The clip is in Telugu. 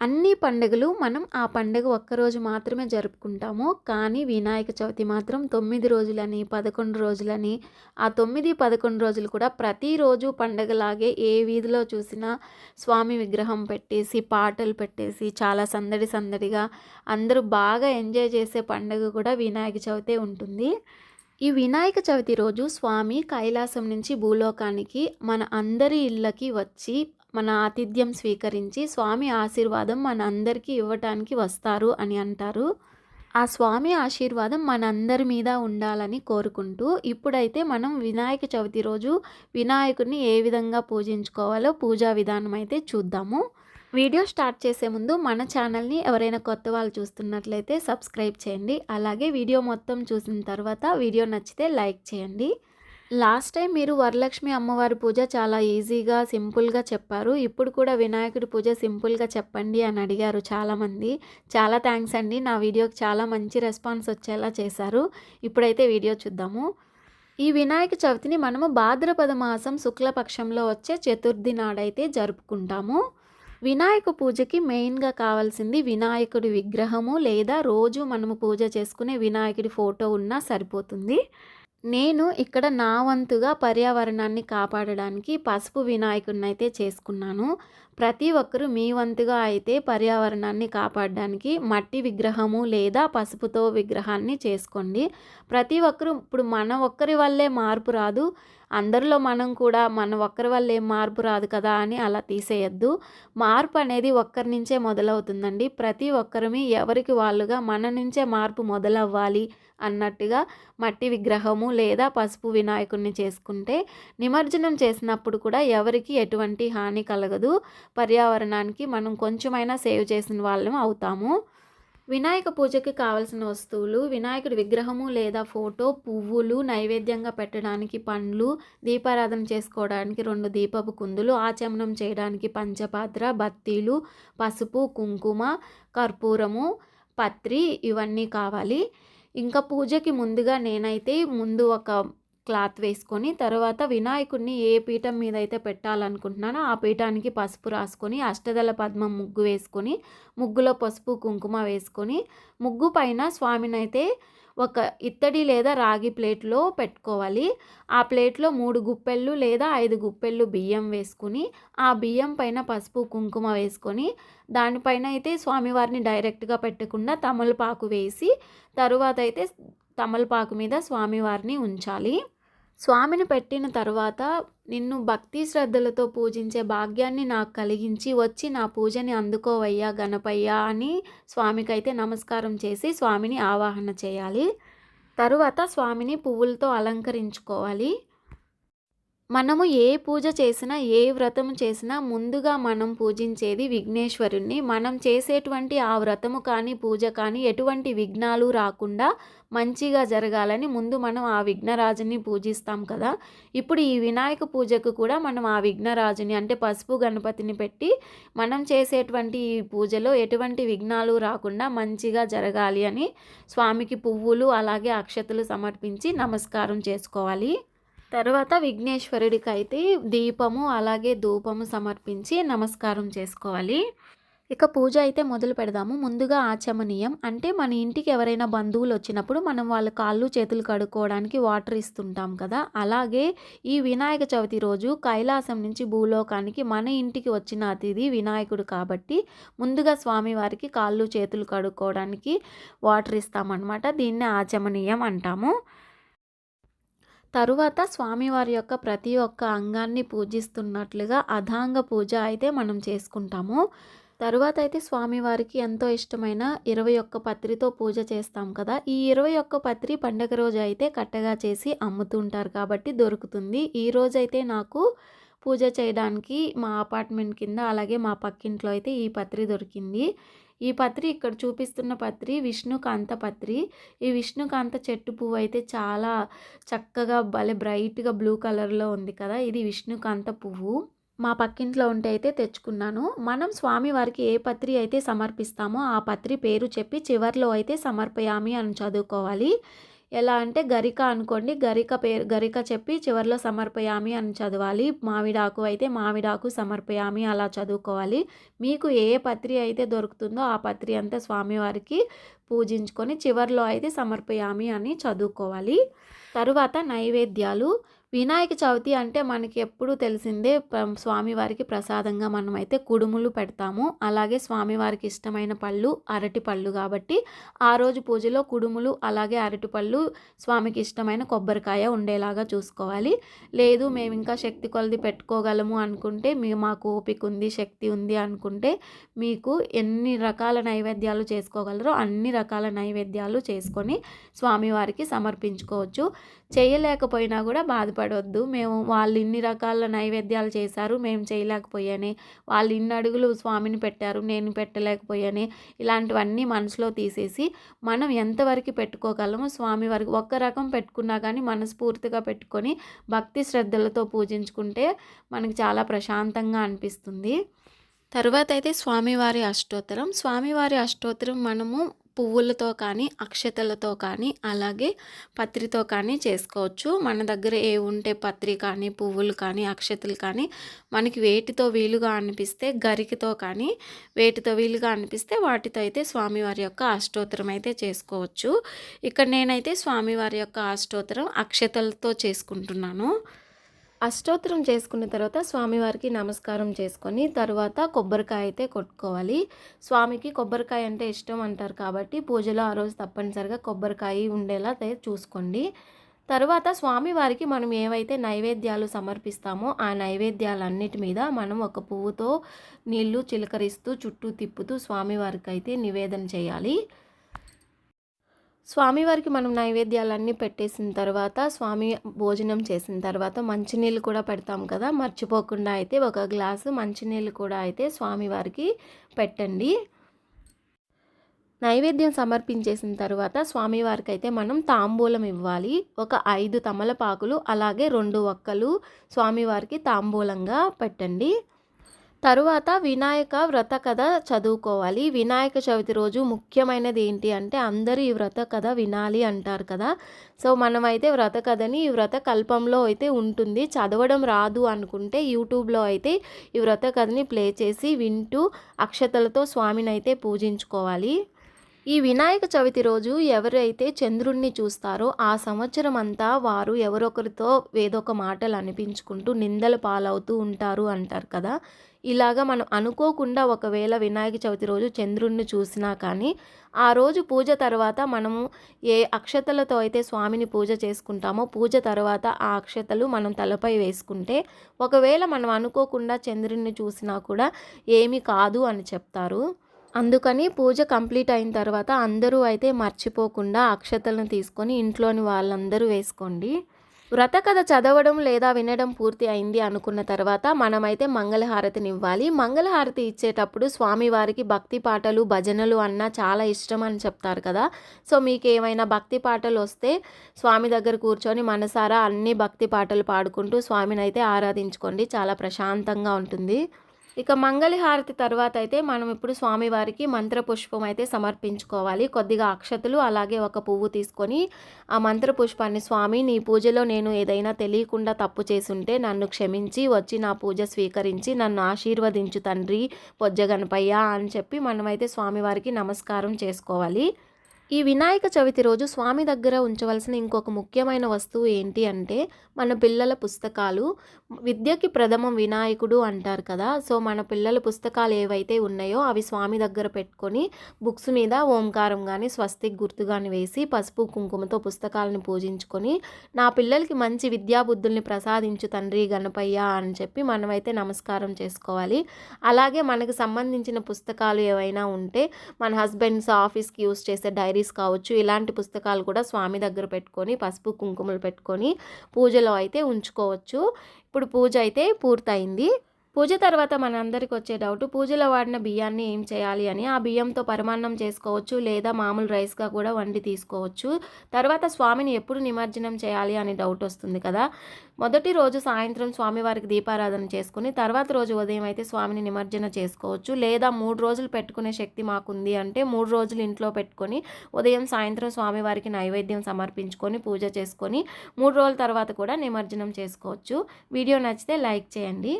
అన్ని పండుగలు మనం ఆ పండుగ ఒక్కరోజు మాత్రమే జరుపుకుంటాము. కానీ వినాయక చవితి మాత్రం తొమ్మిది రోజులని పదకొండు రోజులని ఆ తొమ్మిది పదకొండు రోజులు కూడా ప్రతిరోజు పండగలాగే ఏ వీధిలో చూసినా స్వామి విగ్రహం పెట్టేసి పాటలు పెట్టేసి చాలా సందడి సందడిగా అందరూ బాగా ఎంజాయ్ చేసే పండుగ కూడా వినాయక చవితే ఉంటుంది. ఈ వినాయక చవితి రోజు స్వామి కైలాసం నుంచి భూలోకానికి మన అందరి ఇళ్ళకి వచ్చి మన ఆతిథ్యం స్వీకరించి స్వామి ఆశీర్వాదం మన అందరికీ ఇవ్వటానికి వస్తారు అని అంటారు. ఆ స్వామి ఆశీర్వాదం మనందరి మీద ఉండాలని కోరుకుంటూ ఇప్పుడైతే మనం వినాయక చవితి రోజు వినాయకుడిని ఏ విధంగా పూజించుకోవాలో పూజా విధానం అయితే చూద్దాము. వీడియో స్టార్ట్ చేసే ముందు మన ఛానల్ని ఎవరైనా కొత్త వాళ్ళు చూస్తున్నట్లయితే సబ్స్క్రైబ్ చేయండి. అలాగే వీడియో మొత్తం చూసిన తర్వాత వీడియో నచ్చితే లైక్ చేయండి. లాస్ట్ టైం మీరు వరలక్ష్మి అమ్మవారి పూజ చాలా ఈజీగా సింపుల్గా చెప్పారు. ఇప్పుడు కూడా వినాయకుడి పూజ సింపుల్గా చెప్పండి అని అడిగారు చాలామంది. చాలా థ్యాంక్స్ అండి. నా వీడియోకి చాలా మంచి రెస్పాన్స్ వచ్చేలా చేశారు. ఇప్పుడైతే వీడియో చూద్దాము. ఈ వినాయక చవితిని మనము భాద్రపద మాసం శుక్లపక్షంలో వచ్చే చతుర్థి నాడైతే జరుపుకుంటాము. వినాయక పూజకి మెయిన్గా కావాల్సింది వినాయకుడి విగ్రహము లేదా రోజు మనము పూజ చేసుకునే వినాయకుడి ఫోటో ఉన్నా సరిపోతుంది. నేను ఇక్కడ నా వంతుగా పర్యావరణాన్ని కాపాడడానికి పసుపు వినాయకుడిని అయితే చేసుకున్నాను. ప్రతి ఒక్కరూ మీ వంతుగా అయితే పర్యావరణాన్ని కాపాడడానికి మట్టి విగ్రహము లేదా పసుపుతో విగ్రహాన్ని చేసుకోండి. ప్రతి ఒక్కరూ ఇప్పుడు మన ఒక్కరి వల్లే మార్పు రాదు. అందరిలో మనం కూడా మన ఒక్కరి వల్ల ఏం మార్పు రాదు కదా అని అలా తీసేయద్దు. మార్పు అనేది ఒక్కరి నుంచే మొదలవుతుందండి. ప్రతి ఒక్కరిమి ఎవరికి వాళ్ళుగా మన నుంచే మార్పు మొదలవ్వాలి అన్నట్టుగా మట్టి విగ్రహము లేదా పసుపు వినాయకుడిని చేసుకుంటే నిమజ్జనం చేసినప్పుడు కూడా ఎవరికి ఎటువంటి హాని కలగదు. పర్యావరణానికి మనం కొంచెమైనా సేవ్ చేసిన వాళ్ళం అవుతాము. వినాయక పూజకి కావలసిన వస్తువులు వినాయకుడి విగ్రహము లేదా ఫోటో పువ్వులు నైవేద్యంగా పెట్టడానికి పండ్లు దీపారాధన చేసుకోవడానికి రెండు దీపపు కుందులు ఆచమనం చేయడానికి పంచపాత్ర బత్తీలు పసుపు కుంకుమ కర్పూరము పత్రి ఇవన్నీ కావాలి. ఇంకా పూజకి ముందుగా నేనైతే ముందు ఒక క్లాత్ వేసుకొని తర్వాత వినాయకుడిని ఏ పీఠం మీద అయితే పెట్టాలనుకుంటున్నానో ఆ పీఠానికి పసుపు రాసుకొని అష్టదళ పద్మం ముగ్గు వేసుకొని ముగ్గులో పసుపు కుంకుమ వేసుకొని ముగ్గు పైన స్వామిని అయితే ఒక ఇత్తడి లేదా రాగి ప్లేట్లో పెట్టుకోవాలి. ఆ ప్లేట్లో మూడు గుప్పెళ్ళు లేదా ఐదు గుప్పెళ్ళు బియ్యం వేసుకుని ఆ బియ్యం పైన పసుపు కుంకుమ వేసుకొని దానిపైన అయితే స్వామివారిని డైరెక్ట్గా పెట్టకుండా తమలపాకు వేసి తరువాత అయితే తమలపాకు మీద స్వామివారిని ఉంచాలి. స్వామిని పెట్టిన తర్వాత నిన్ను భక్తి శ్రద్ధలతో పూజించే భాగ్యాన్ని నాకు కలిగించి వచ్చి నా పూజని అందుకోవయ్యా గణపయ్యా అని స్వామికైతే నమస్కారం చేసి స్వామిని ఆవాహన చేయాలి. తరువాత స్వామిని పువ్వులతో అలంకరించుకోవాలి. మనము ఏ పూజ చేసినా ఏ వ్రతము చేసినా ముందుగా మనం పూజించేది విఘ్నేశ్వరుణ్ణి. మనం చేసేటువంటి ఆ వ్రతము కానీ పూజ కానీ ఎటువంటి విఘ్నాలు రాకుండా మంచిగా జరగాలని ముందు మనం ఆ విఘ్నరాజుని పూజిస్తాం కదా. ఇప్పుడు ఈ వినాయక పూజకు కూడా మనం ఆ విఘ్నరాజుని అంటే పసుపు గణపతిని పెట్టి మనం చేసేటువంటి ఈ పూజలో ఎటువంటి విఘ్నాలు రాకుండా మంచిగా జరగాలి అని స్వామికి పువ్వులు అలాగే అక్షతలు సమర్పించి నమస్కారం చేసుకోవాలి. తర్వాత విఘ్నేశ్వరుడికి అయితే దీపము అలాగే ధూపము సమర్పించి నమస్కారం చేసుకోవాలి. ఇక పూజ అయితే మొదలు పెడదాము. ముందుగా ఆచమనీయం. అంటే మన ఇంటికి ఎవరైనా బంధువులు వచ్చినప్పుడు మనం వాళ్ళ కాళ్ళు చేతులు కడుక్కోవడానికి వాటర్ ఇస్తుంటాం కదా. అలాగే ఈ వినాయక చవితి రోజు కైలాసం నుంచి భూలోకానికి మన ఇంటికి వచ్చిన అతిథి వినాయకుడు కాబట్టి ముందుగా స్వామివారికి కాళ్ళు చేతులు కడుక్కోవడానికి వాటర్ ఇస్తామన్నమాట. దీన్నే ఆచమనీయం అంటాము. తరువాత స్వామివారి యొక్క ప్రతి ఒక్క అంగాన్ని పూజిస్తున్నట్లుగా అధాంగ పూజ అయితే మనం చేసుకుంటాము. తరువాత అయితే స్వామివారికి ఎంతో ఇష్టమైన ఇరవై ఒక్క పత్రితో పూజ చేస్తాం కదా. ఈ ఇరవై ఒక్క పత్రి పండగ రోజు అయితే కట్టగా చేసి అమ్ముతుంటారు కాబట్టి దొరుకుతుంది. ఈ రోజైతే నాకు పూజ చేయడానికి మా అపార్ట్మెంట్ కింద అలాగే మా పక్కింట్లో అయితే ఈ పత్రి దొరికింది. ఈ పత్రి ఇక్కడ చూపిస్తున్న పత్రి విష్ణుకాంత పత్రి. ఈ విష్ణుకాంత చెట్టు పువ్వు అయితే చాలా చక్కగా భలే బ్రైట్గా బ్లూ కలర్లో ఉంది కదా. ఇది విష్ణుకాంత పువ్వు. మా పక్కింట్లో ఉంటే అయితే తెచ్చుకున్నాను. మనం స్వామివారికి ఏ పత్రి అయితే సమర్పిస్తామో ఆ పత్రి పేరు చెప్పి చివర్లో అయితే సమర్పయామి అని చదువుకోవాలి. ఎలా అంటే గరిక అనుకోండి గరిక పేరు గరిక చెప్పి చివరిలో సమర్పయామి అని చదవాలి. మామిడాకు అయితే మామిడాకు సమర్పయామి అలా చదువుకోవాలి. మీకు ఏ పత్రి అయితే దొరుకుతుందో ఆ పత్రి అంతా స్వామివారికి పూజించుకొని చివరిలో అయితే సమర్పయామి అని చదువుకోవాలి. తరువాత నైవేద్యాలు. వినాయక చవితి అంటే మనకి ఎప్పుడు తెలిసిందే స్వామివారికి ప్రసాదంగా మనమైతే కుడుములు పెడతాము. అలాగే స్వామివారికి ఇష్టమైన పళ్ళు అరటి పళ్ళు కాబట్టి ఆ రోజు పూజలో కుడుములు అలాగే అరటి పళ్ళు స్వామికి ఇష్టమైన కొబ్బరికాయ ఉండేలాగా చూసుకోవాలి. లేదు మేము ఇంకా శక్తి కొలది పెట్టుకోగలము అనుకుంటే మీ మాకు ఓపిక ఉంది శక్తి ఉంది అనుకుంటే మీకు ఎన్ని రకాల నైవేద్యాలు చేసుకోగలరో అన్ని రకాల నైవేద్యాలు చేసుకొని స్వామివారికి సమర్పించుకోవచ్చు. చేయలేకపోయినా కూడా బాధ బాధపడవద్దు మేము వాళ్ళు ఇన్ని రకాల నైవేద్యాలు చేశారు. మేము చేయలేకపోయానే. వాళ్ళు ఇన్ని అడుగులు స్వామిని పెట్టారు. నేను పెట్టలేకపోయానే. ఇలాంటివన్నీ మనసులో తీసేసి మనం ఎంతవరకు పెట్టుకోగలమో స్వామి వారికి ఒక్క రకం పెట్టుకున్నా కానీ మనస్ఫూర్తిగా పెట్టుకొని భక్తి శ్రద్ధలతో పూజించుకుంటే మనకు చాలా ప్రశాంతంగా అనిపిస్తుంది. తర్వాత అయితే స్వామివారి అష్టోత్తరం. స్వామివారి అష్టోత్తరం మనము పువ్వులతో కానీ అక్షతలతో కానీ అలాగే పత్రితో కానీ చేసుకోవచ్చు. మన దగ్గర ఏ ఉంటే పత్రి కానీ పువ్వులు కానీ అక్షతలు కానీ మనకి వేటితో వీలుగా అనిపిస్తే గరికతో కానీ వేటితో వీలుగా అనిపిస్తే వాటితో అయితే స్వామివారి యొక్క అష్టోత్తరం అయితే చేసుకోవచ్చు. ఇక్కడ నేనైతే స్వామివారి యొక్క అష్టోత్తరం అక్షతలతో చేసుకుంటున్నాను. అష్టోత్తరం చేసుకున్న తర్వాత స్వామివారికి నమస్కారం చేసుకొని తర్వాత కొబ్బరికాయ అయితే కొట్టుకోవాలి. స్వామికి కొబ్బరికాయ అంటే ఇష్టం అంటారు కాబట్టి పూజలో ఆ రోజు తప్పనిసరిగా కొబ్బరికాయ ఉండేలా చూసుకోండి. తర్వాత స్వామివారికి మనం ఏవైతే నైవేద్యాలు సమర్పిస్తామో ఆ నైవేద్యాలన్నిటి మీద మనం ఒక పువ్వుతో నీళ్ళు చిలకరిస్తూ చుట్టూ తిప్పుతూ స్వామివారికి అయితే నివేదన చేయాలి. స్వామివారికి మనం నైవేద్యాలన్నీ పెట్టేసిన తర్వాత స్వామి భోజనం చేసిన తర్వాత మంచినీళ్ళు కూడా పెడతాం కదా. మర్చిపోకుండా అయితే ఒక గ్లాసు మంచినీళ్ళు కూడా అయితే స్వామివారికి పెట్టండి. నైవేద్యం సమర్పించేసిన తర్వాత స్వామివారికి అయితే మనం తాంబూలం ఇవ్వాలి. ఒక ఐదు తమలపాకులు అలాగే రెండు ఒక్కలు స్వామివారికి తాంబూలంగా పెట్టండి. తరువాత వినాయక వ్రత కథ చదువుకోవాలి. వినాయక చవితి రోజు ముఖ్యమైనది ఏంటి అంటే అందరూ ఈ వ్రత కథ వినాలి అంటారు కదా. సో మనమైతే వ్రత కథని ఈ వ్రత కల్పంలో అయితే ఉంటుంది. చదవడం రాదు అనుకుంటే యూట్యూబ్లో అయితే ఈ వ్రత కథని ప్లే చేసి వింటూ అక్షతలతో స్వామిని అయితే పూజించుకోవాలి. ఈ వినాయక చవితి రోజు ఎవరైతే చంద్రుణ్ణి చూస్తారో ఆ సంవత్సరం అంతా వారు ఎవరొకరితో ఏదో ఒక మాటలు అనిపించుకుంటూ నిందల పాలవుతూ ఉంటారు అంటారు కదా. ఇలాగా మనం అనుకోకుండా ఒకవేళ వినాయక చవితి రోజు చంద్రుణ్ణి చూసినా కానీ ఆ రోజు పూజ తర్వాత మనము ఏ అక్షతలతో అయితే స్వామిని పూజ చేసుకుంటామో పూజ తర్వాత ఆ అక్షతలు మనం తలపై వేసుకుంటే ఒకవేళ మనం అనుకోకుండా చంద్రుణ్ణి చూసినా కూడా ఏమీ కాదు అని చెప్తారు. అందుకని పూజ కంప్లీట్ అయిన తర్వాత అందరూ అయితే మర్చిపోకుండా అక్షతలను తీసుకొని ఇంట్లోని వాళ్ళందరూ వేసుకోండి. వ్రత కథ చదవడం లేదా వినడం పూర్తి అయింది అనుకున్న తర్వాత మనమైతే మంగళహారతిని ఇవ్వాలి. మంగళహారతి ఇచ్చేటప్పుడు స్వామివారికి భక్తి పాటలు భజనలు అన్నా చాలా ఇష్టం అని చెప్తారు కదా. సో మీకు ఏమైనా భక్తి పాటలు వస్తే స్వామి దగ్గర కూర్చొని మనసారా అన్ని భక్తి పాటలు పాడుకుంటూ స్వామిని అయితే ఆరాధించుకోండి. చాలా ప్రశాంతంగా ఉంటుంది. ఇక మంగళి హారతి తర్వాత అయితే మనం ఇప్పుడు స్వామివారికి మంత్రపుష్పం అయితే సమర్పించుకోవాలి. కొద్దిగా అక్షతలు అలాగే ఒక పువ్వు తీసుకొని ఆ మంత్రపుష్పాన్ని స్వామి నీ పూజలో నేను ఏదైనా తెలియకుండా తప్పు చేసుంటే నన్ను క్షమించి వచ్చి నా పూజ స్వీకరించి నన్ను ఆశీర్వదించు తండ్రి పొజ్జగణపయ్య అని చెప్పి మనమైతే స్వామివారికి నమస్కారం చేసుకోవాలి. ఈ వినాయక చవితి రోజు స్వామి దగ్గర ఉంచవలసిన ఇంకొక ముఖ్యమైన వస్తువు ఏంటి అంటే మన పిల్లల పుస్తకాలు. విద్యకి ప్రథమం వినాయకుడు అంటారు కదా. సో మన పిల్లల పుస్తకాలు ఏవైతే ఉన్నాయో అవి స్వామి దగ్గర పెట్టుకొని బుక్స్ మీద ఓంకారం కానీ స్వస్తిక్ గుర్తు కానీ వేసి పసుపు కుంకుమతో పుస్తకాలను పూజించుకొని నా పిల్లలకి మంచి విద్యాబుద్ధుల్ని ప్రసాదించు తండ్రి గణపయ్య అని చెప్పి మనమైతే నమస్కారం చేసుకోవాలి. అలాగే మనకు సంబంధించిన పుస్తకాలు ఏవైనా ఉంటే మన హస్బెండ్స్ ఆఫీస్కి యూస్ చేసే డైరీస్ కావచ్చు ఇలాంటి పుస్తకాలు కూడా స్వామి దగ్గర పెట్టుకొని పసుపు కుంకుమలు పెట్టుకొని పూజలో అయితే ఉంచుకోవచ్చు. ఇప్పుడు పూజ అయితే పూర్తయింది. పూజ తర్వాత మనందరికి వచ్చే డౌట్ పూజలో వాడిన బియ్యాన్ని ఏం చేయాలి అని ఆ బియ్యంతో పరమాన్నం చేసుకోవచ్చు లేదా మామూలు రైస్గా కూడా వండి తీసుకోవచ్చు. తర్వాత స్వామిని ఎప్పుడు నిమజ్జనం చేయాలి అని డౌట్ వస్తుంది కదా. మొదటి రోజు సాయంత్రం స్వామివారికి దీపారాధన చేసుకుని తర్వాత రోజు ఉదయం అయితే స్వామిని నిమజ్జన చేసుకోవచ్చు. లేదా మూడు రోజులు పెట్టుకునే శక్తి మాకుంది అంటే మూడు రోజులు ఇంట్లో పెట్టుకొని ఉదయం సాయంత్రం స్వామివారికి నైవేద్యం సమర్పించుకొని పూజ చేసుకొని మూడు రోజుల తర్వాత కూడా నిమజ్జనం చేసుకోవచ్చు. వీడియో నచ్చితే లైక్ చేయండి.